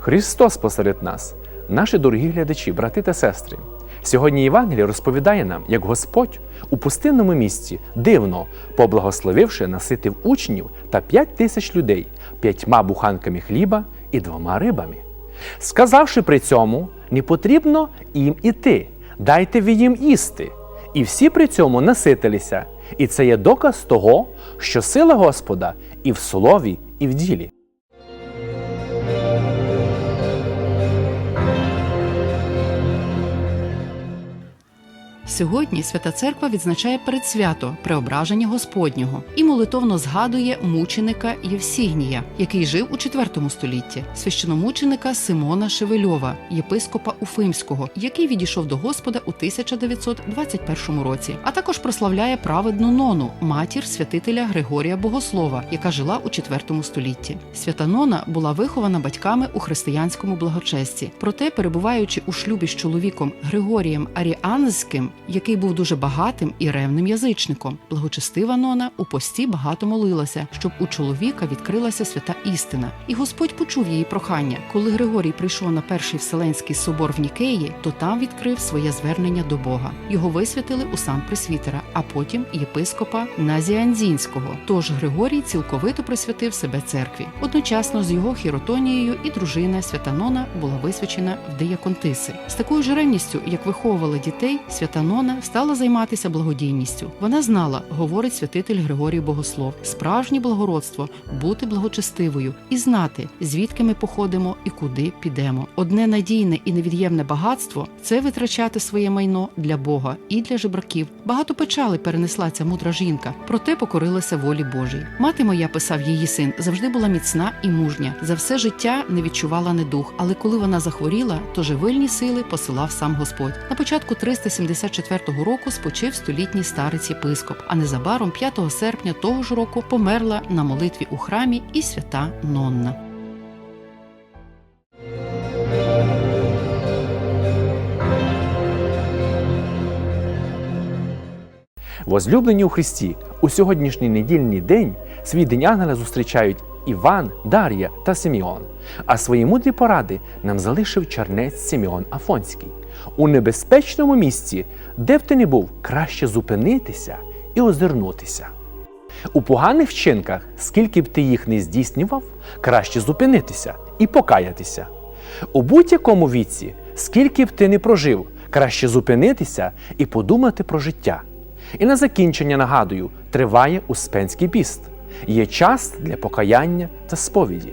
Христос посеред нас, наші дорогі глядачі, брати та сестри. Сьогодні Євангеліє розповідає нам, як Господь у пустинному місці дивно, поблагословивши, наситив учнів та п'ять тисяч людей п'ятьма буханками хліба і двома рибами. Сказавши при цьому, не потрібно їм іти, дайте ви їм їсти. І всі при цьому наситилися. І це є доказ того, що сила Господа і в слові, і в ділі. Сьогодні Свята Церква відзначає передсвято преображення Господнього і молитовно згадує мученика Євсігнія, який жив у IV столітті, священомученика Симона Шевельова, єпископа Уфимського, який відійшов до Господа у 1921 році, а також прославляє праведну Нону, матір святителя Григорія Богослова, яка жила у IV столітті. Свята Нона була вихована батьками у християнському благочесті. Проте, перебуваючи у шлюбі з чоловіком Григорієм Аріанським, який був дуже багатим і ревним язичником, благочестива Нона у пості багато молилася, щоб у чоловіка відкрилася свята істина. І Господь почув її прохання. Коли Григорій прийшов на перший вселенський собор в Нікеї, то там відкрив своє звернення до Бога. Його висвятили у сан пресвітера, а потім єпископа Назіанзінського. Тож Григорій цілковито присвятив себе церкві. Одночасно з його хіротонією і дружина свята Нона була висвячена в дияконтиси. З такою ж ревністю, як виховували дітей, свята Нона стала займатися благодійністю. Вона знала, говорить святитель Григорій Богослов, справжнє благородство бути благочестивою і знати, звідки ми походимо і куди підемо. Одне надійне і невід'ємне багатство це витрачати своє майно для Бога і для жебраків. Багато печали перенесла ця мудра жінка, проте покорилася волі Божій. Мати моя писав її син, завжди була міцна і мужня. За все життя не відчувала недух, але коли вона захворіла, то живильні сили посилав сам Господь. На початку 374 року спочив столітній старець єпископ, а незабаром 5 серпня того ж року померла на молитві у храмі і свята Нонна. Возлюблені у Христі, у сьогоднішній недільний день свій день ангела зустрічають Іван, Дар'я та Симеон. А свої мудрі поради нам залишив чернець Симеон Афонський. У небезпечному місці, де б ти не був, краще зупинитися і озирнутися. У поганих вчинках, скільки б ти їх не здійснював, краще зупинитися і покаятися. У будь-якому віці, скільки б ти не прожив, краще зупинитися і подумати про життя. І на закінчення нагадую, триває Успенський піст. Є час для покаяння та сповіді.